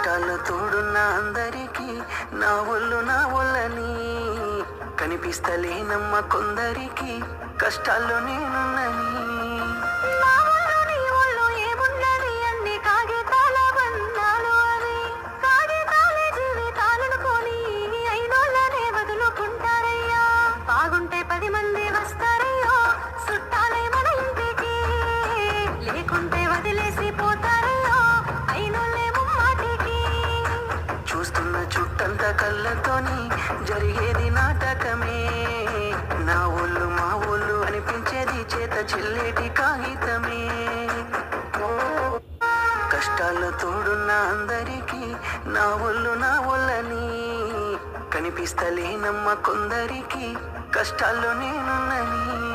కష్టాలు తోడున్న అందరికీ నా ఒళ్ళు నా ఒళ్ళని కనిపిస్తలేనమ్మ కొందరికి. కష్టాల్లో నేనున్నని. ఒళ్ళు వదులుకుంటారయ్యా. బాగుంటే పది మంది వస్తారయ్యో. చుట్టాలే మన ఇంటికి. లేకుంటే చుట్టంత కళ్ళతోని జరిగేది నాటకమే. నా ఒళ్ళు మా ఒళ్ళు అనిపించేది చేత చెల్లేటి కాగితమే. కష్టాల్లో తోడున్న అందరికీ నా ఒళ్ళు నా ఒళ్ళని కనిపిస్తలేనమ్మ కొందరికి కష్టాల్లో నేనున్నని.